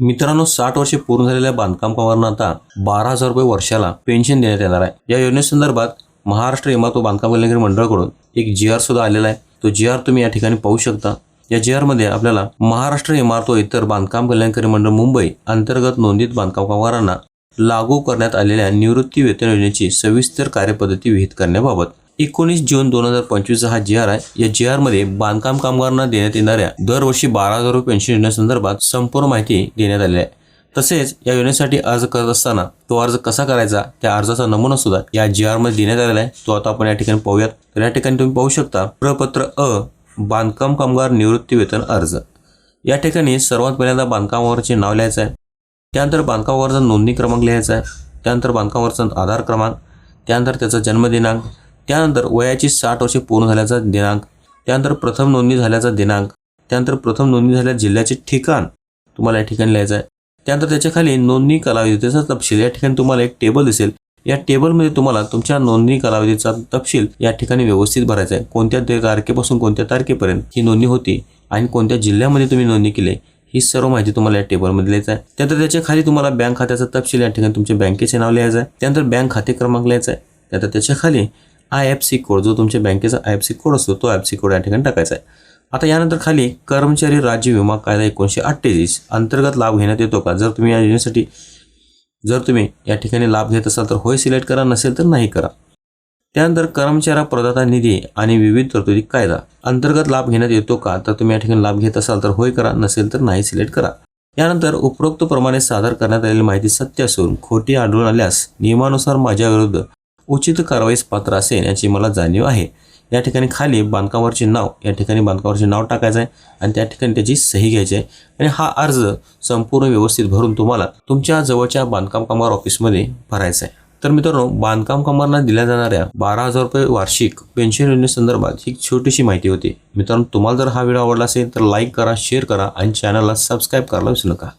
मित्रांनो साठ वर्षे पूर्ण झालेल्या बांधकाम कामांना आता बारा हजार रुपये वर्षाला पेन्शन देण्यात येणार आहे. या योजनेसंदर्भात महाराष्ट्र इमारत व बांधकाम कल्याणकारी मंडळाकडून एक जी आर सुद्धा आलेला आहे. तो जी आर तुम्ही या ठिकाणी पाहू शकता. या जी आरमध्ये आपल्याला महाराष्ट्र इमारत व इतर बांधकाम कल्याणकारी मंडळ मुंबई अंतर्गत नोंदित बांधकाम कामगारांना लागू करण्यात आलेल्या निवृत्ती वेतन योजनेची सविस्तर कार्यपद्धती विहित करण्याबाबत एकोणीस जून दोन हजार पंचवीसचा हा जी आर आहे. या जी आरमध्ये बांधकाम कामगारांना देण्यात येणाऱ्या दरवर्षी बारा हजार रुपये पेन्शन योजनेसंदर्भात संपूर्ण माहिती देण्यात आली आहे. तसेच या योजनेसाठी अर्ज करत असताना तो अर्ज कसा करायचा त्या अर्जाचा नमुना सुद्धा या जी आरमध्ये देण्यात आलेला आहे. तो आता आपण या ठिकाणी पाहूयात. तर या ठिकाणी तुम्ही पाहू शकता प्रपत्र अ बांधकाम कामगार निवृत्ती वेतन अर्ज. या ठिकाणी सर्वात पहिल्यांदा बांधकामावरचे नाव लिहायचं आहे. त्यानंतर बांधकामावरचा नोंदणी क्रमांक लिहायचा आहे. त्यानंतर बांधकामावरचा आधार क्रमांक. त्यानंतर त्याचा जन्मदिनांक. त्यानंतर वयाची साठ वर्षे पूर्ण झाल्याचा दिनांक त्यानंतर प्रथम नोंदणी झाल्याचा दिनांक त्यानंतर प्रथम नोंदणी झाल्या जिल्ह्याचे ठिकाण तुम्हाला या ठिकाणी लिहायचं आहे. त्यानंतर त्याच्याखाली नोंदणी कालावधीचा तपशील या ठिकाणी तुम्हाला एक टेबल दिसेल. या टेबलमध्ये तुम्हाला तुमच्या नोंदणी कालावधीचा तपशील या ठिकाणी व्यवस्थित भरायचा आहे. कोणत्या तारखेपासून कोणत्या तारखेपर्यंत ही नोंदणी होती आणि कोणत्या जिल्ह्यामध्ये तुम्ही नोंदणी केली ही सर्व माहिती तुम्हाला या टेबलमध्ये लिहायचं आहे. त्यानंतर त्याच्याखाली तुम्हाला बँक खात्याचा तपशील या ठिकाणी तुमच्या बँकेचे नाव लिहायचं आहे. त्यानंतर बँक खाते क्रमांक लिहायचा आहे. त्यानंतर त्याच्याखाली आय एफ सी कोड जो तुमच्या बँकेचा आय एफ सी कोड असतो तो आय एफ सी कोड या ठिकाणी टाकायचा आहे. आता यानंतर खाली कर्मचारी राज्य विमा कायदा एकोणीसशे अठ्ठेचाळीस अंतर्गत लाभ घेण्यात येतो का? जर तुम्ही या योजनेसाठी जर तुम्ही या ठिकाणी लाभ घेत असाल तर होय सिलेक्ट करा नसेल तर नाही करा. त्यानंतर कर्मचारा प्रदाता निधी आणि विविध तरतुदी कायदा. अंतर्गत लाभ घेण्यात येतो का? तर तुम्ही या ठिकाणी लाभ घेत असाल तर होय करा नसेल तर नाही सिलेक्ट करा. यानंतर उपरोक्त प्रमाणे सादर करण्यात आलेली माहिती सत्य असून खोटी आढळून आल्यास नियमानुसार माझ्या विरुद्ध उचित कारवाईस पात्र असेल याची मला जाणीव आहे. या ठिकाणी खाली बांधकामावरचे नाव या ठिकाणी बांधकामावरचे नाव टाकायचं आहे आणि त्या ठिकाणी त्याची सही घ्यायची आहे. आणि हा अर्ज संपूर्ण व्यवस्थित भरून तुम्हाला तुमच्या जवळच्या बांधकाम कामगार ऑफिसमध्ये भरायचा आहे. तर मित्रांनो बांधकाम कामगारांना दिल्या जाणाऱ्या बारा हजार रुपये वार्षिक पेन्शन योजनेसंदर्भात ही छोटीशी माहिती होती. मित्रांनो तुम्हाला जर हा व्हिडिओ आवडला असेल तर लाईक करा शेअर करा आणि चॅनलला सबस्क्राईब करायला विसरू नका.